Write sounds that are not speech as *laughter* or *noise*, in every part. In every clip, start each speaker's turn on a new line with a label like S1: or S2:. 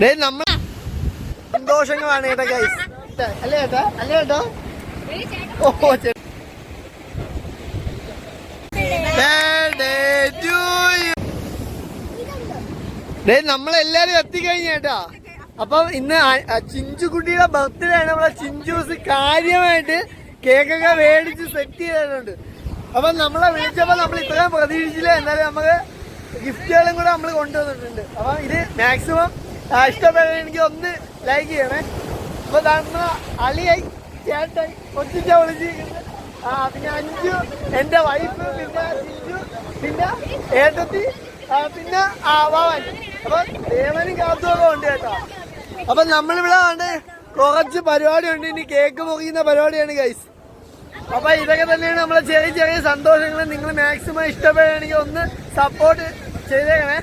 S1: Day നമ്മൾ സന്തോഷങ്ങളാണ് ഏട്ടാ guys അല്ലേ ഏട്ടാ? അല്ലേ ഏട്ടോ? ഓ. ഡേ നമ്മളെല്ലാരും എത്തിക്കഴിഞ്ഞേട്ടാ അപ്പം ഇന്ന് ചിഞ്ചുകുട്ടിയുടെ ബർത്ത്ഡേ ആണ്. നമ്മളെ ചിഞ്ചൂസ് കാര്യമായിട്ട് കേക്കൊക്കെ മേടിച്ച് സെറ്റ് ചെയ്തിട്ടുണ്ട്. അപ്പൊ നമ്മളെ വിളിച്ചപ്പോ നമ്മൾ ഇത്രയും പ്രതീക്ഷിച്ചില്ല. എന്നാലും നമുക്ക് ഗിഫ്റ്റുകളും കൂടെ നമ്മൾ കൊണ്ടുവന്നിട്ടുണ്ട്. അപ്പൊ ഇത് മാക്സിമം ഇഷ്ടപ്പെടുകയാണെങ്കിൽ ഒന്ന് ലൈക്ക് ചെയ്യണേ. അപ്പൊ തന്ന അളിയായി ചേട്ടായി കൊച്ചിച്ച വിളിച്ചിരിക്കുന്നത്. ആ പിന്നെ അഞ്ചു എന്റെ വൈഫ് പിന്നെ ചിഞ്ചു പിന്നെ ഏട്ടത്തി ആ, പിന്നെ ആ വാവൻ. അപ്പൊ ദേവനും കാത്തുമൊക്കെ ഉണ്ട് കേട്ടോ. അപ്പൊ നമ്മളിവിടെ ഉണ്ട് കുറച്ച് പരിപാടി ഉണ്ട് ഇനി കേക്ക് മുറിയുന്ന പരിപാടിയാണ് ഗൈസ് അപ്പൊ ഇതൊക്കെ തന്നെയാണ് നമ്മളെ ചെറിയ ചെറിയ സന്തോഷങ്ങൾ നിങ്ങൾ മാക്സിമം ഇഷ്ടപ്പെടുകയാണെങ്കിൽ ഒന്ന് സപ്പോർട്ട് ചെയ്തേക്കണേ.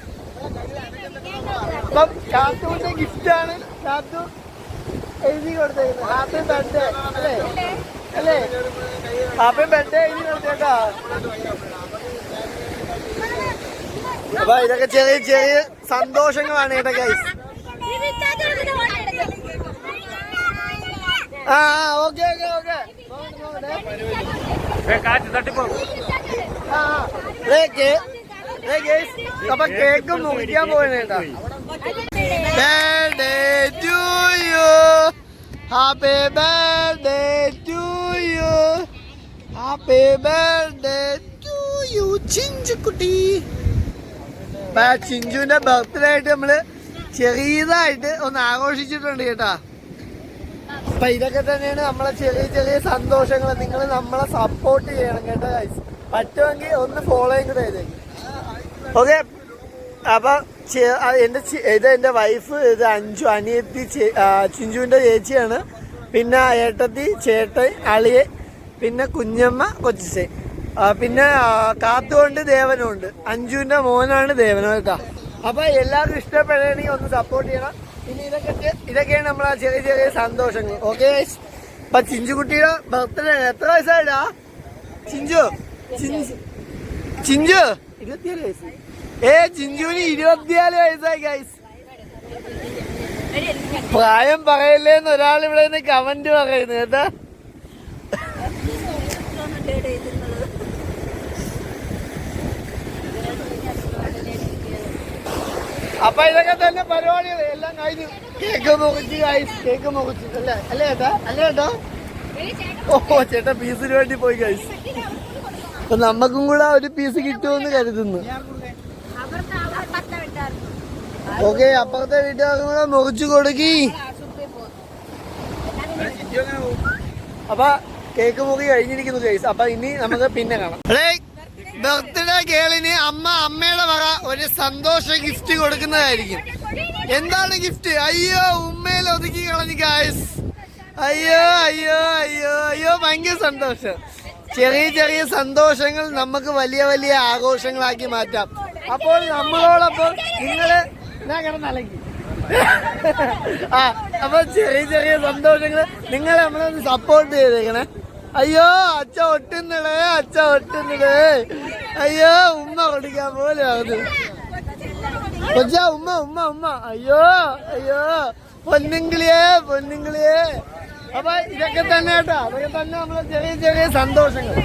S1: അപ്പം കാത്തുവിന്റെ ഗിഫ്റ്റ് ആണ് കാത്തു എഴുതി കൊടുത്തേക്കുന്നത്. Happy birthday. അല്ലേ? അല്ലേ? ഹാപ്പി ബർത്ത്ഡേ എഴുതി കൊടുത്തേക്കാ. അപ്പൊ ഇതൊക്കെ ചെറിയ ചെറിയ സന്തോഷങ്ങളാണ് കേട്ടോ ഗൈസ് ആ ഓക്കെ ഓക്കെ ഓക്കെ.
S2: കാറ്റ് തട്ടിപ്പോ.
S1: ആ അപ്പൊ കേക്ക് മുറിക്കാൻ പോകണേട്ടാ birthday to you. Happy birthday to you. Happy birthday to you, ചിഞ്ചുക്കുട്ടി ചിഞ്ചുവിന്റെ ബർത്ത്ഡേ ആയിട്ട് നമ്മൾ ചെറിയതായിട്ട് ഒന്ന് ആഘോഷിച്ചിട്ടുണ്ട് കേട്ടാ അപ്പൊ ഇതൊക്കെ തന്നെയാണ് നമ്മളെ ചെറിയ ചെറിയ സന്തോഷങ്ങൾ നിങ്ങൾ നമ്മളെ സപ്പോർട്ട് ചെയ്യണം കേട്ടോ guys. പറ്റുമെങ്കിൽ ഒന്ന് ഫോളോയും കൂടെ ചെയ്തേക്കും ഓക്കെ. അപ്പൊ എന്റെ ഇത് എന്റെ വൈഫ് ഇത് അഞ്ചു അനിയത്തി ചിഞ്ചുവിന്റെ ചേച്ചിയാണ്. പിന്നെ ഏട്ടത്തി ചേട്ടൻ അളിയെ പിന്നെ കുഞ്ഞമ്മ കൊച്ചിച്ചേ പിന്നെ കാത്തുകൊണ്ട് ദേവനുണ്ട്. അഞ്ചുവിന്റെ മോനാണ് ദേവനും കേട്ടോ. അപ്പൊ എല്ലാവർക്കും ഇഷ്ടപ്പെടുകയാണെങ്കിൽ ഒന്ന് സപ്പോർട്ട് ചെയ്യണം. പിന്നെ ഇതൊക്കെ ഇതൊക്കെയാണ് നമ്മളെ ചെറിയ ചെറിയ സന്തോഷങ്ങൾ. ഓക്കെ അപ്പൊ ചിഞ്ചുകുട്ടിയുടെ ബർത്ത്ഡേ എത്ര വയസ്സായിട്ടാ ചിഞ്ചു. ചിഞ്ചു ചിഞ്ചു. ഇരുപത്തിയേഴ് വയസ്സ്. ഏ ജിഞ്ചുവിന് ഇരുപത്തിയാൽ വയസ്സായി ഗൈസ് പ്രായം പറയില്ലേന്ന് ഒരാൾ ഇവിടെ നിന്ന് കമന്റ് പറയുന്നു കേട്ടാ. അപ്പൊ ഇതൊക്കെ തന്നെ പരിപാടികൾ. എല്ലാം കഴിഞ്ഞു കേക്ക് മുറിച്ച് ഗൈസ് കേക്ക് മുഖിച്ച് അല്ലേ? അല്ലേ ഏട്ടാ? അല്ലേ ഏട്ടാ? ഓ ചേട്ടാ പീസിന് വേണ്ടി പോയി ഗൈസ് അപ്പൊ നമ്മക്കും കൂടെ ഒരു പീസ് കിട്ടുമെന്ന് കരുതുന്നു. ഓക്കെ അപ്പുറത്തെ വീട്ടുകാർക്കും മുറിച്ചു കൊടുക്കി. അപ്പൊ കേക്ക് മുറി കഴിഞ്ഞിരിക്കുന്നു ഗൈസ് അപ്പൊ ഇനി നമുക്ക് പിന്നെ കാണാം. *laughs* ബർത്ത്ഡേ കേളിന് അമ്മ അമ്മയുടെ വക ഒരു സന്തോഷ ഗിഫ്റ്റ് കൊടുക്കുന്നതായിരിക്കും. എന്താണ് ഗിഫ്റ്റ് അയ്യോ ഉമ്മയിൽ ഒതുക്കി കളഞ്ഞു ഗായ്സ് അയ്യോ അയ്യോ അയ്യോ അയ്യോ ഭയങ്കര സന്തോഷം. ചെറിയ ചെറിയ സന്തോഷങ്ങൾ നമുക്ക് വലിയ വലിയ ആഘോഷങ്ങളാക്കി മാറ്റാം. അപ്പോൾ നമ്മളോടൊപ്പം നിങ്ങൾ ആ അപ്പൊ ചെറിയ ചെറിയ സന്തോഷങ്ങൾ നിങ്ങൾ നമ്മളൊന്ന് സപ്പോർട്ട് ചെയ്തേക്കണേ. അയ്യോ അച്ഛ ഒട്ടുന്നിടേ അച്ഛ ഒട്ടുന്നിടേ അയ്യോ ഉമ്മ കൊടുക്കാൻ പോലെ അത് കൊച്ചാ ഉമ്മ ഉമ്മ ഉമ്മ. അയ്യോ അയ്യോ. പൊന്നുങ്കിളിയേ പൊന്നുങ്കിളിയേ. അപ്പൊ ഇതൊക്കെ തന്നെ കേട്ടോ. അതൊക്കെ തന്നെ നമ്മളെ ചെറിയ ചെറിയ സന്തോഷങ്ങൾ.